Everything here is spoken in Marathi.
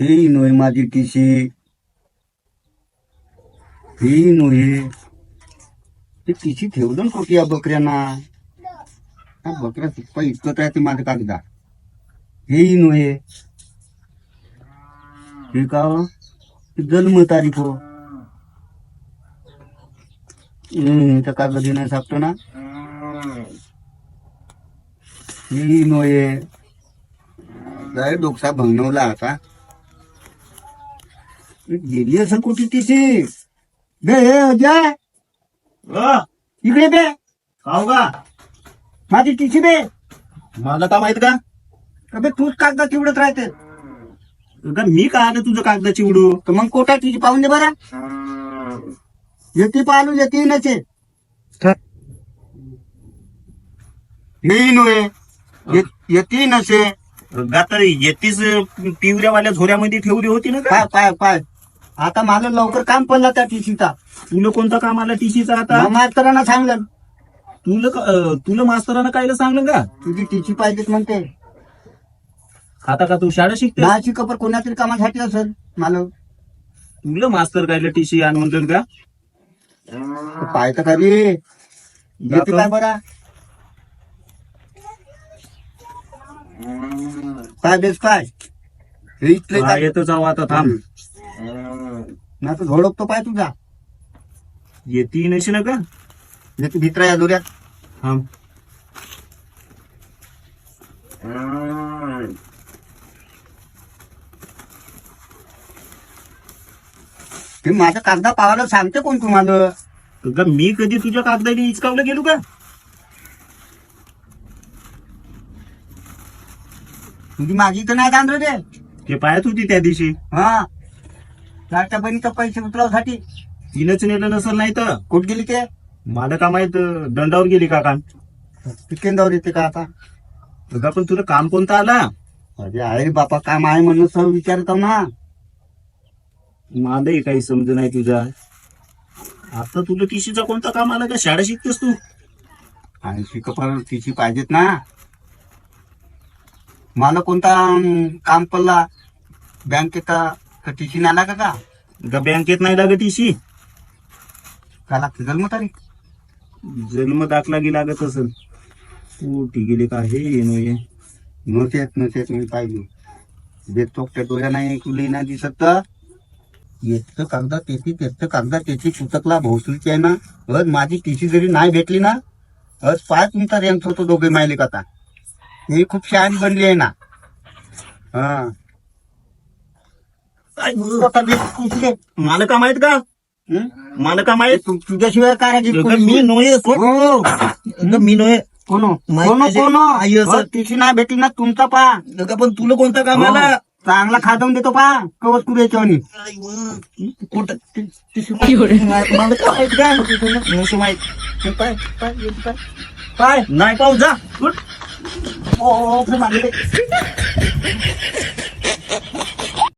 हे नोय माझी टिशी हे नोय ते टिशी ठेवलं ना कुठे या बकऱ्यांना हा बकऱ्या सुप्पा इतकं काय ते माझं कागदा हे नोय हे का हो? ते जन्म तारीख हो हम्म, त्या कागद देण्यास सांगतो गेली असं कुठे तिथे? बे हे अजय इकडे बे. खाऊ का? माझी टिशी बे. मला का माहीत का? अबे तूच कागदा चिवडत राहते. का मी का आलं तुझं कागदाची उडू तर मग कोटा तिची पाहून दे बरा? येते पाहलू येते नसे हे नोये येते नसे गातर येतीस पिवऱ्यावाल्या झोऱ्यामध्ये ठेवली होती ना का पाय पाय पाय. आता मला लवकर काम पडलं त्या टिशीचा तुला कोणता काम आला टीसीचा आता? मास्तरांना सांगलं. तुला का- अं, तुला मास्तरानं कायला सांगलं का? तुझी टिची पाहिजेत म्हणते. आता का तू शाळा शिकते दहाची कपर कोणातरी कामासाठी असेल मला तुला मास्तर कायला टीसी आण म्हणतो का? पाय तर खाली. येते काय बरा? काय बेस काय? हे इथले हा, येतो जाऊ आता थांब. ना तर झोडकतो पाय तुझा. येती नशी ना का येते भित्रा या दुऱ्यात. थांब ते माझ्या कागदा पावायला सांगते कोण तुम्हाला? का मी कधी तुझ्या कागदाने इचकावलं गेलो का? तुझी माझी तर नाही तांदळ रे. ते पाहत होती त्या दिवशी. हा. लाडच्या बहिणीचा पैसे उतरावसाठी? तिनंच नेलं नसल नाही तर. कुठ गेली ते? मला का माहीत दंडावर गेली का काम केंद्रावर येते का आता? का पण तुला काम कोणतं आला? अरे आहे रे बापा काम आहे म्हणून सर विचारतो ना. मलाही काही समज नाही तुझा. आता तुला टीसीचा कोणता काम आला का? शाळा शिकतेस तू? आणि शिकपर तिची पाहिजेत ना. मला कोणता काम पडला? बँकेत का टिशी नाला का? का बँकेत नाही लागत इशी. का लागते जन्म तारीख? जन्म दाखला गी लागत असेल कुठे गेले का हे येणं हे. नव्हत्यात नसेत मी पाहिजे जे चोकट्या डोळ्या नाही तुला नाही दिसत तर? येतं कागदा त्याची त्याचं कागदा त्याची पुस्तकला भोसलीची आहे ना? अज माझी टीसी जरी नाही भेटली ना अज पाय तुमचा रँक होतो दोघे मायले कथा ही खूप शहाणी बनली आहे ना? हा. मला का माहीत का? हं? मला का माहीत? तू- तुझ्याशिवाय कारागीर का कोणी- मी नोये. हो. का मी नोये माहीत कोण नाही. भेटली ना तुमचा पा. का पण तुला कोणता काम आला? हो. चांगला खादवून देतो पा. कवच. कुठं मला का माहीत का? नसं माहीत. पाय पाय येते पाय. पाय. नाही पाहू जा. ओ.